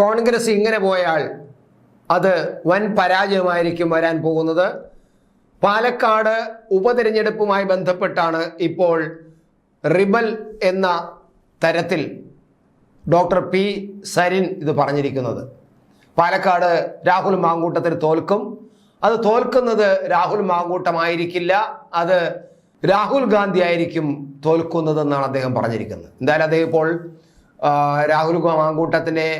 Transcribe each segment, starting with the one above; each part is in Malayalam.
കോൺഗ്രസ് ഇങ്ങനെ പോയാൽ അത് വൻ പരാജയമായിരിക്കും വരാൻ പോകുന്നത്. പാലക്കാട് ഉപതെരഞ്ഞെടുപ്പുമായി ബന്ധപ്പെട്ടാണ് ഇപ്പോൾ റിബൽ എന്ന തരത്തിൽ ഡോക്ടർ പി സരിൻ ഇത് പറഞ്ഞിരിക്കുന്നത്. പാലക്കാട് രാഹുൽ മാങ്കൂട്ടത്തിന് തോൽക്കും. അത് തോൽക്കുന്നത് രാഹുൽ മാങ്കൂട്ടമായിരിക്കില്ല അത് രാഹുൽ ഗാന്ധി ആയിരിക്കും തോൽക്കുന്നതെന്നാണ് അദ്ദേഹം പറഞ്ഞിരിക്കുന്നത്. എന്തായാലും അദ്ദേഹം ഇപ്പോൾ രാഹുൽ മാങ്കൂട്ടത്തിനെ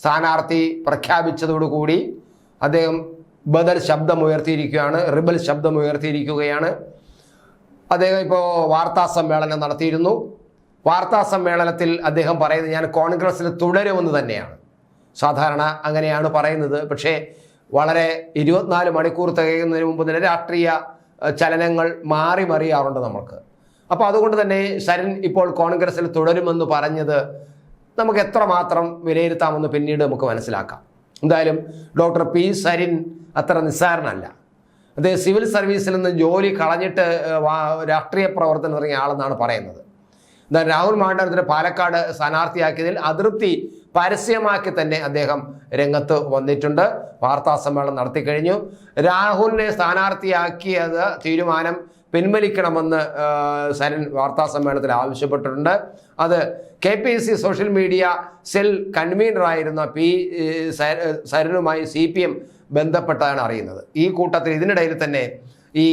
സ്ഥാനാർത്ഥി പ്രഖ്യാപിച്ചതോടുകൂടി അദ്ദേഹം ബദൽ ശബ്ദം ഉയർത്തിയിരിക്കുകയാണ് റിബൽ ശബ്ദം ഉയർത്തിയിരിക്കുകയാണ് അദ്ദേഹം ഇപ്പോൾ വാർത്താ സമ്മേളനം നടത്തിയിരുന്നു. വാർത്താ സമ്മേളനത്തിൽ അദ്ദേഹം പറയുന്നത് ഞാൻ കോൺഗ്രസ്സിൽ തുടരുമെന്ന് തന്നെയാണ്. സാധാരണ അങ്ങനെയാണ് പറയുന്നത്. പക്ഷേ വളരെ ഇരുപത്തിനാല് മണിക്കൂർ തികയുന്നതിന് മുമ്പ് തന്നെ രാഷ്ട്രീയ ചലനങ്ങൾ മാറി മറിയാറുണ്ട് നമ്മൾക്ക്. അപ്പോൾ അതുകൊണ്ട് തന്നെ ശരൺ ഇപ്പോൾ കോൺഗ്രസ്സിൽ തുടരുമെന്ന് പറഞ്ഞത് നമുക്ക് എത്രമാത്രം വിലയിരുത്താമെന്ന് പിന്നീട് നമുക്ക് മനസ്സിലാക്കാം. എന്തായാലും ഡോക്ടർ പി സരിൻ അത്ര നിസ്സാരനല്ല. അദ്ദേഹം സിവിൽ സർവീസിൽ നിന്ന് ജോലി കളഞ്ഞിട്ട് രാഷ്ട്രീയ പ്രവർത്തനം ഇറങ്ങിയ ആളെന്നാണ് പറയുന്നത്. എന്താ രാഹുൽ മാണ്ഡലത്തിന് പാലക്കാട് സ്ഥാനാർത്ഥിയാക്കിയതിൽ അതൃപ്തി പരസ്യമാക്കി തന്നെ അദ്ദേഹം രംഗത്ത് വന്നിട്ടുണ്ട്. വാർത്താ സമ്മേളനം നടത്തി കഴിഞ്ഞു രാഹുലിനെ സ്ഥാനാർത്ഥിയാക്കിയത് തീരുമാനം പിൻവലിക്കണമെന്ന് സരൻ വാർത്താ സമ്മേളനത്തിൽ ആവശ്യപ്പെട്ടിട്ടുണ്ട്. അത് K P C social media cell കൺവീനറായിരുന്ന P സരനുമായി സി പി എം ബന്ധപ്പെട്ടതാണ് അറിയുന്നത്. ഈ കൂട്ടത്തിൽ ഇതിനിടയിൽ തന്നെ ഈ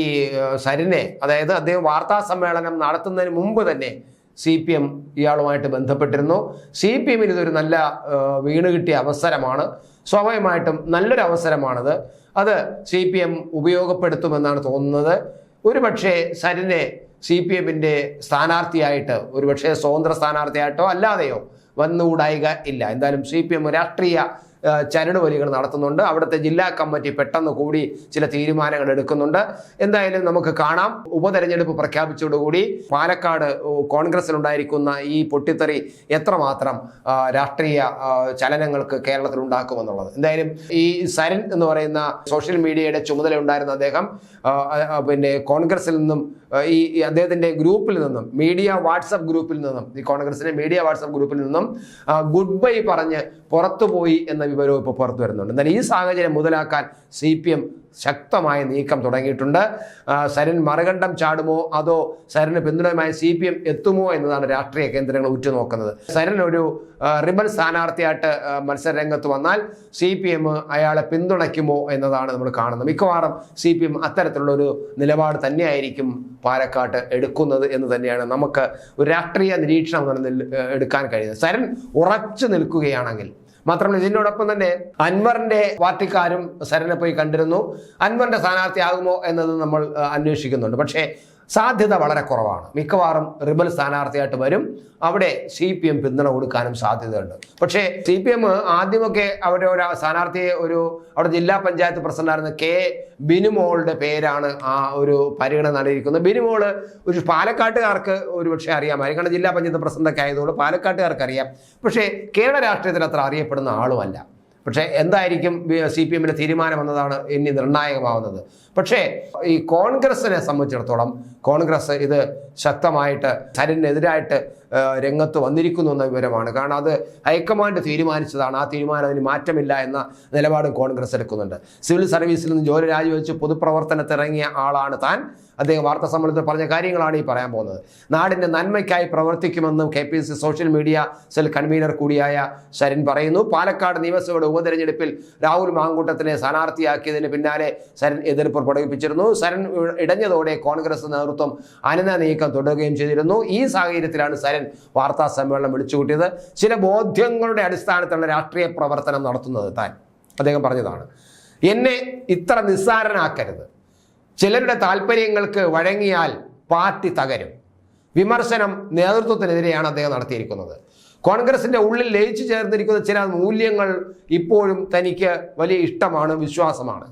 സരനെ അതായത് അദ്ദേഹം വാർത്താ സമ്മേളനം നടത്തുന്നതിന് മുമ്പ് തന്നെ സി പി എം ഇയാളുമായിട്ട് ബന്ധപ്പെട്ടിരുന്നു. സി പി എമ്മിന് ഇതൊരു നല്ല വീണ് കിട്ടിയ അവസരമാണ്. സ്വാഭാവികമായിട്ടും നല്ലൊരു അവസരമാണത് അത് സി പി എം ഉപയോഗപ്പെടുത്തുമെന്നാണ് തോന്നുന്നത്. ഒരുപക്ഷെ സരിനെ സി പി എമ്മിന്റെ സ്ഥാനാർത്ഥിയായിട്ട് ഒരുപക്ഷെ സ്വതന്ത്ര സ്ഥാനാർത്ഥിയായിട്ടോ അല്ലാതെയോ വന്നുകൂടായിക ഇല്ല. എന്തായാലും സി പി എം രാഷ്ട്രീയ ചരടുവലികൾ നടത്തുന്നുണ്ട്. അവിടുത്തെ ജില്ലാ കമ്മിറ്റി പെട്ടെന്ന് കൂടി ചില തീരുമാനങ്ങൾ എടുക്കുന്നുണ്ട്. എന്തായാലും നമുക്ക് കാണാം. ഉപതെരഞ്ഞെടുപ്പ് പ്രഖ്യാപിച്ചതോടുകൂടി പാലക്കാട് കോൺഗ്രസിലുണ്ടായിരിക്കുന്ന ഈ പൊട്ടിത്തെറി എത്രമാത്രം രാഷ്ട്രീയ ചലനങ്ങൾക്ക് കേരളത്തിൽ ഉണ്ടാക്കുമെന്നുള്ളത്. എന്തായാലും ഈ സരൻ എന്ന് പറയുന്ന സോഷ്യൽ മീഡിയയുടെ ചുമതല ഉണ്ടായിരുന്ന അദ്ദേഹം പിന്നെ കോൺഗ്രസിൽ നിന്നും ഈ അദ്ദേഹത്തിന്റെ ഗ്രൂപ്പിൽ നിന്നും മീഡിയ വാട്സപ്പ് ഗ്രൂപ്പിൽ നിന്നും ഈ കോൺഗ്രസിന്റെ മീഡിയ വാട്സപ്പ് ഗ്രൂപ്പിൽ നിന്നും ഗുഡ് ബൈ പറഞ്ഞ് പുറത്തുപോയി എന്ന വിവരവും ഇപ്പോൾ പുറത്തു വരുന്നുണ്ട്. എന്നാൽ ഈ സാഹചര്യം മുതലാക്കാൻ സി പി എം ശക്തമായ നീക്കം തുടങ്ങിയിട്ടുണ്ട്. സരൻ മറുകണ്ഠം ചാടുമോ? അതോ സരന് പിന്തുണയുമായി സി പി എം എത്തുമോ എന്നതാണ് രാഷ്ട്രീയ കേന്ദ്രങ്ങൾ ഉറ്റുനോക്കുന്നത്. സരൻ ഒരു റിബൽ സ്ഥാനാർത്ഥിയായിട്ട് മത്സര രംഗത്ത് വന്നാൽ സി പി എം അയാളെ പിന്തുണയ്ക്കുമോ എന്നതാണ് നമ്മൾ കാണുന്നത്. മിക്കവാറും സി പി എം അത്തരത്തിലുള്ള ഒരു നിലപാട് തന്നെയായിരിക്കും പാലക്കാട്ട് എടുക്കുന്നത് എന്ന് തന്നെയാണ് നമുക്ക് ഒരു രാഷ്ട്രീയ നിരീക്ഷണം എടുക്കാൻ കഴിയുന്നത്. സരൻ ഉറച്ചു നിൽക്കുകയാണെങ്കിൽ മാത്രമല്ല ഇതിനോടൊപ്പം തന്നെ അൻവറിന്റെ പാർട്ടിക്കാരും സരനെ പോയി കണ്ടിരുന്നു. അൻവറിന്റെ സ്ഥാനാർത്ഥിയാകുമോ എന്നത് നമ്മൾ അന്വേഷിക്കുന്നുണ്ട്. പക്ഷേ സാധ്യത വളരെ കുറവാണ്. മിക്കവാറും റിബൽ സ്ഥാനാർത്ഥിയായിട്ട് വരും. അവിടെ സി പി എം പിന്തുണ കൊടുക്കാനും സാധ്യതയുണ്ട്. പക്ഷേ സി പി എം ആദ്യമൊക്കെ അവരുടെ ഒരു സ്ഥാനാർത്ഥിയെ ഒരു അവിടെ ജില്ലാ പഞ്ചായത്ത് പ്രസിഡന്റായിരുന്ന കെ ബിനുമോളുടെ പേരാണ് ആ ഒരു പരിഗണന നൽകിയിരിക്കുന്നത്. ബിനുമോൾ ഒരു പാലക്കാട്ടുകാർക്ക് ഒരു പക്ഷേ അറിയാമായിരിക്കും. കാരണം ജില്ലാ പഞ്ചായത്ത് പ്രസിഡന്റൊക്കെ ആയതുകൊണ്ട് പാലക്കാട്ടുകാർക്ക് അറിയാം. പക്ഷേ കേരള രാഷ്ട്രീയത്തിൽ അത്ര അറിയപ്പെടുന്ന ആളുമല്ല. പക്ഷേ എന്തായിരിക്കും സി പി എമ്മിന്റെ തീരുമാനം എന്നതാണ് ഇനി നിർണായകമാവുന്നത്. പക്ഷേ ഈ കോൺഗ്രസിനെ സംബന്ധിച്ചിടത്തോളം കോൺഗ്രസ് ഇത് ശക്തമായിട്ട് സരിനെതിരായിട്ട് രംഗത്ത് വന്നിരിക്കുന്നു എന്ന വിവരമാണ്. കാരണം അത് ഹൈക്കമാൻഡ് തീരുമാനിച്ചതാണ്. ആ തീരുമാനം അതിന് മാറ്റമില്ല എന്ന നിലപാടും കോൺഗ്രസ് എടുക്കുന്നുണ്ട്. സിവിൽ സർവീസിൽ നിന്ന് ജോലി രാജിവെച്ച് പൊതുപ്രവർത്തനത്തിറങ്ങിയ ആളാണ് താൻ. അദ്ദേഹം വാർത്താ സമ്മേളനത്തിൽ പറഞ്ഞ കാര്യങ്ങളാണ് ഈ പറയാൻ പോകുന്നത്. നാടിന്റെ നന്മയ്ക്കായി പ്രവർത്തിക്കുമെന്നും K P C social media cell convener കൂടിയായ ശരൺ പറയുന്നു. പാലക്കാട് നിയമസഭയുടെ ഉപതെരഞ്ഞെടുപ്പിൽ രാഹുൽ മാങ്കൂട്ടത്തിനെ സ്ഥാനാർത്ഥിയാക്കിയതിന് പിന്നാലെ ശരൺ എതിർപ്പ് പ്രകടിപ്പിച്ചിരുന്നു. ശരൺ ഇടഞ്ഞതോടെ കോൺഗ്രസ് നേതൃത്വം അനന നീക്കം തുടരുകയും ചെയ്തിരുന്നു. ഈ സാഹചര്യത്തിലാണ് സരൻ വാർത്താ സമ്മേളനം വിളിച്ചുകൂട്ടിയത്. ചില ബോധ്യങ്ങളുടെ അടിസ്ഥാനത്തിലുള്ള രാഷ്ട്രീയ പ്രവർത്തനം നടത്തുന്നത് താൻ. അദ്ദേഹം പറഞ്ഞതാണ് എന്നെ ഇത്ര നിസ്സാരനാക്കരുത്. ചിലരുടെ താല്പര്യങ്ങൾക്ക് വഴങ്ങിയാൽ പാർട്ടി തകരും. വിമർശനം നേതൃത്വത്തിനെതിരെയാണ് അദ്ദേഹം നടത്തിയിരിക്കുന്നത്. കോൺഗ്രസിന്റെ ഉള്ളിൽ ലയിച്ചു ചേർന്നിരിക്കുന്ന ചില മൂല്യങ്ങൾ ഇപ്പോഴും തനിക്ക് വലിയ ഇഷ്ടമാണ് വിശ്വാസമാണ്.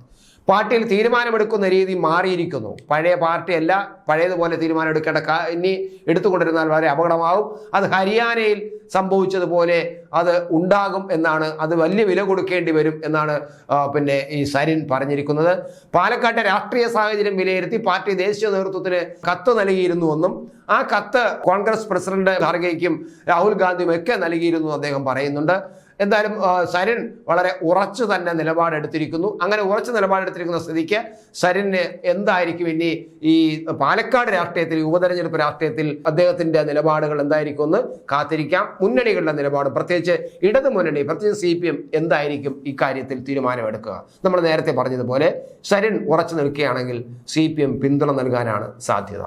പാർട്ടിയിൽ തീരുമാനമെടുക്കുന്ന രീതി മാറിയിരിക്കുന്നു. പഴയ പാർട്ടിയല്ല പഴയതുപോലെ തീരുമാനം എടുക്കേണ്ട ഇനി എടുത്തുകൊണ്ടിരുന്നാൽ വളരെ അപകടമാവും. അത് ഹരിയാനയിൽ സംഭവിച്ചതുപോലെ അത് ഉണ്ടാകും എന്നാണ് അത് വലിയ വില കൊടുക്കേണ്ടി വരും എന്നാണ് പിന്നെ ഈ സരിൻ പറഞ്ഞിരിക്കുന്നത്. പാലക്കാട്ടെ രാഷ്ട്രീയ സാഹചര്യം വിലയിരുത്തി പാർട്ടി ദേശീയ നേതൃത്വത്തിന് കത്ത് നൽകിയിരുന്നുവെന്നും ആ കത്ത് കോൺഗ്രസ് പ്രസിഡന്റ് ഖാർഗെയ്ക്കും രാഹുൽ ഗാന്ധിയും ഒക്കെ നൽകിയിരുന്നു അദ്ദേഹം പറയുന്നുണ്ട്. എന്തായാലും സരിൻ വളരെ ഉറച്ചു തന്നെ നിലപാടെടുത്തിരിക്കുന്നു. അങ്ങനെ ഉറച്ചു നിലപാടെടുത്തിരിക്കുന്ന സ്ഥിതിക്ക് സരിന് എന്തായിരിക്കും ഇനി ഈ പാലക്കാട് രാഷ്ട്രീയത്തിൽ ഉപതെരഞ്ഞെടുപ്പ് രാഷ്ട്രീയത്തിൽ അദ്ദേഹത്തിന്റെ നിലപാടുകൾ എന്തായിരിക്കും എന്ന് കാത്തിരിക്കാം. മുന്നണികളുടെ നിലപാട് പ്രത്യേകിച്ച് ഇടതു മുന്നണി പ്രത്യേകിച്ച് സി പി എം എന്തായിരിക്കും ഇക്കാര്യത്തിൽ തീരുമാനമെടുക്കുക? നമ്മൾ നേരത്തെ പറഞ്ഞതുപോലെ സരിൻ ഉറച്ചു നിൽക്കുകയാണെങ്കിൽ സി പി എം പിന്തുണ നൽകാനാണ് സാധ്യത.